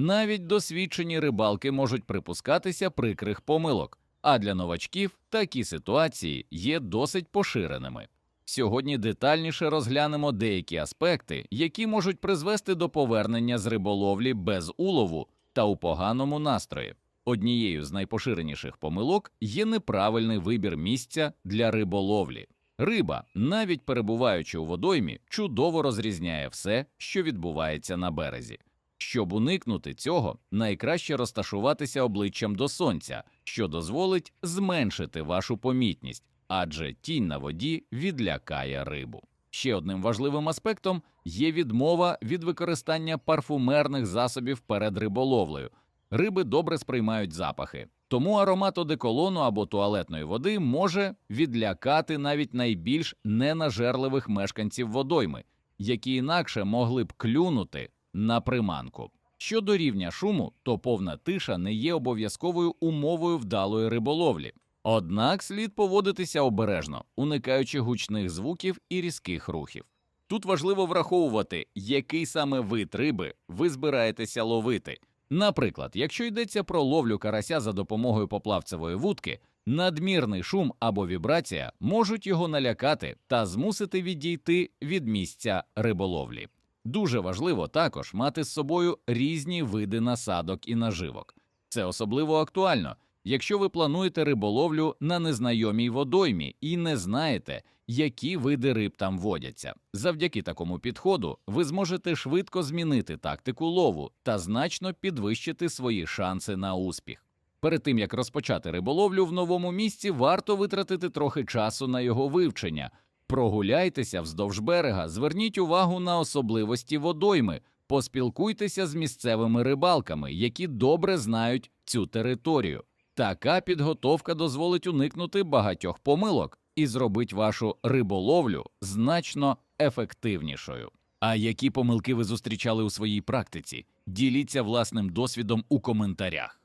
Навіть досвідчені рибалки можуть припускатися прикрих помилок, а для новачків такі ситуації є досить поширеними. Сьогодні детальніше розглянемо деякі аспекти, які можуть призвести до повернення з риболовлі без улову та у поганому настрої. Однією з найпоширеніших помилок є неправильний вибір місця для риболовлі. Риба, навіть перебуваючи у водоймі, чудово розрізняє все, що відбувається на березі. Щоб уникнути цього, найкраще розташуватися обличчям до сонця, що дозволить зменшити вашу помітність, адже тінь на воді відлякає рибу. Ще одним важливим аспектом є відмова від використання парфумерних засобів перед риболовлею. Риби добре сприймають запахи, тому аромат одеколону або туалетної води може відлякати навіть найбільш ненажерливих мешканців водойми, які інакше могли б клюнути на приманку. Щодо рівня шуму, то повна тиша не є обов'язковою умовою вдалої риболовлі. Однак слід поводитися обережно, уникаючи гучних звуків і різких рухів. Тут важливо враховувати, який саме вид риби ви збираєтеся ловити. Наприклад, якщо йдеться про ловлю карася за допомогою поплавцевої вудки, надмірний шум або вібрація можуть його налякати та змусити відійти від місця риболовлі. Дуже важливо також мати з собою різні види насадок і наживок. Це особливо актуально, якщо ви плануєте риболовлю на незнайомій водоймі і не знаєте, які види риб там водяться. Завдяки такому підходу ви зможете швидко змінити тактику лову та значно підвищити свої шанси на успіх. Перед тим як розпочати риболовлю в новому місці, варто витратити трохи часу на його вивчення. Прогуляйтеся вздовж берега, зверніть увагу на особливості водойми, поспілкуйтеся з місцевими рибалками, які добре знають цю територію. Така підготовка дозволить уникнути багатьох помилок і зробить вашу риболовлю значно ефективнішою. А які помилки ви зустрічали у своїй практиці? Діліться власним досвідом у коментарях.